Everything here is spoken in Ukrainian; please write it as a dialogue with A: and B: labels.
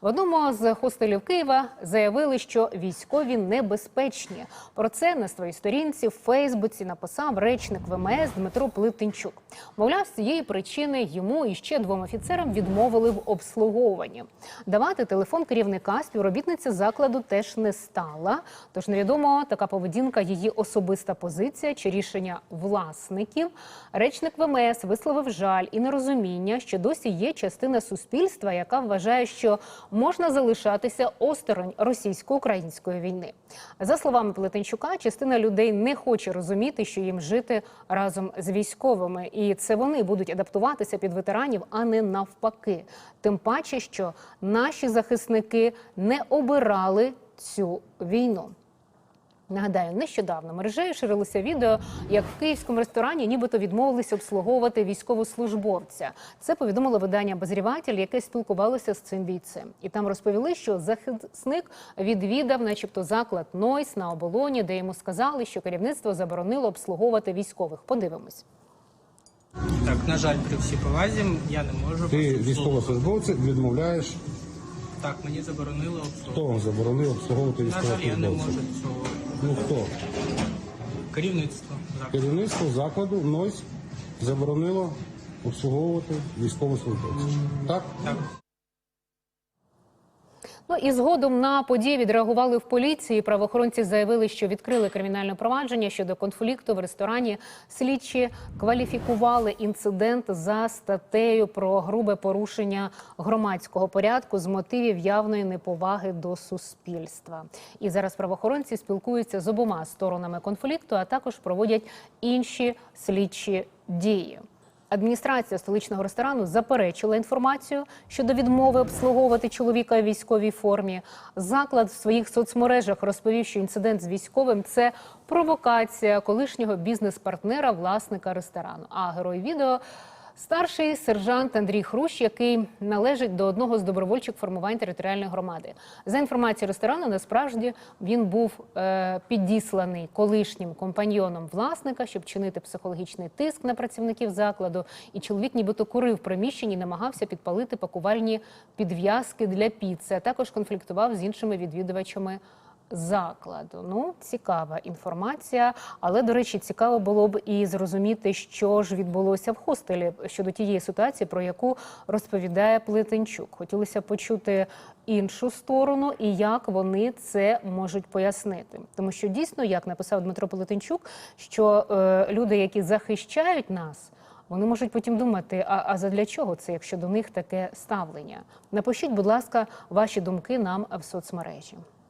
A: В одному з хостелів Києва заявили, що військові небезпечні. Про це на своїй сторінці в Фейсбуці написав речник ВМС Дмитро Плитинчук. Мовляв, з цієї причини йому і ще двом офіцерам відмовили в обслуговуванні. Давати телефон керівника співробітниця закладу теж не стала. Тож невідомо така поведінка її особиста позиція чи рішення власників. Речник ВМС висловив жаль і нерозуміння, що досі є частина суспільства, яка вважає, що можна залишатися осторонь російсько-української війни. За словами Плетенчука, частина людей не хоче розуміти, що їм жити разом з військовими, і це вони будуть адаптуватися під ветеранів, а не навпаки. Тим паче, що наші захисники не обирали цю війну. Нагадаю, нещодавно мережею ширилося відео, як в київському ресторані нібито відмовилися обслуговувати військовослужбовця. Це повідомило видання «Обозріватель», яке спілкувалося з цим бійцем. І там розповіли, що захисник відвідав, начебто, заклад Нойс на оболоні, де йому сказали, що керівництво заборонило обслуговувати військових. Подивимось.
B: Так, на жаль, при всій повазі я не можу.
C: Ти
B: просто
C: військовослужбовця відмовляєш,
B: Так, мені заборонили
C: хто
B: обслуговувати.
C: вам заборонив обслуговувати
B: На жаль, я не можу цього.
C: Ну хто?
B: Керівництво закладу.
C: Керівництво закладу НОЙС заборонило обслуговувати військовослужбовців. Так?
B: Так.
A: Ну і згодом на події відреагували в поліції. Правоохоронці заявили, що відкрили кримінальне провадження щодо конфлікту в ресторані. Слідчі кваліфікували інцидент за статтею про грубе порушення громадського порядку з мотивів явної неповаги до суспільства. І зараз правоохоронці спілкуються з обома сторонами конфлікту, а також проводять інші слідчі дії. Адміністрація столичного ресторану заперечила інформацію щодо відмови обслуговувати чоловіка у військовій формі. Заклад в своїх соцмережах розповів, що інцидент з військовим це провокація колишнього бізнес-партнера власника ресторану. А герой відео старший сержант Андрій Хрущ, який належить до одного з добровольчих формувань територіальної громади. За інформацією ресторану, насправді він був е, підісланий колишнім компаньйоном власника, щоб чинити психологічний тиск на працівників закладу. І чоловік, нібито курив приміщенні, намагався підпалити пакувальні підв'язки для піци. А також конфліктував з іншими відвідувачами закладу. Ну, цікава інформація, але до речі, цікаво було б і зрозуміти, що ж відбулося в хостелі щодо тієї ситуації, про яку розповідає Плетенчук. Хотілося почути іншу сторону і як вони це можуть пояснити. Тому що дійсно, як написав Дмитро Плетенчук, що е, люди, які захищають нас. Вони можуть потім думати, а, а задля чого це, якщо до них таке ставлення? Напишіть, будь ласка, ваші думки нам в соцмережі.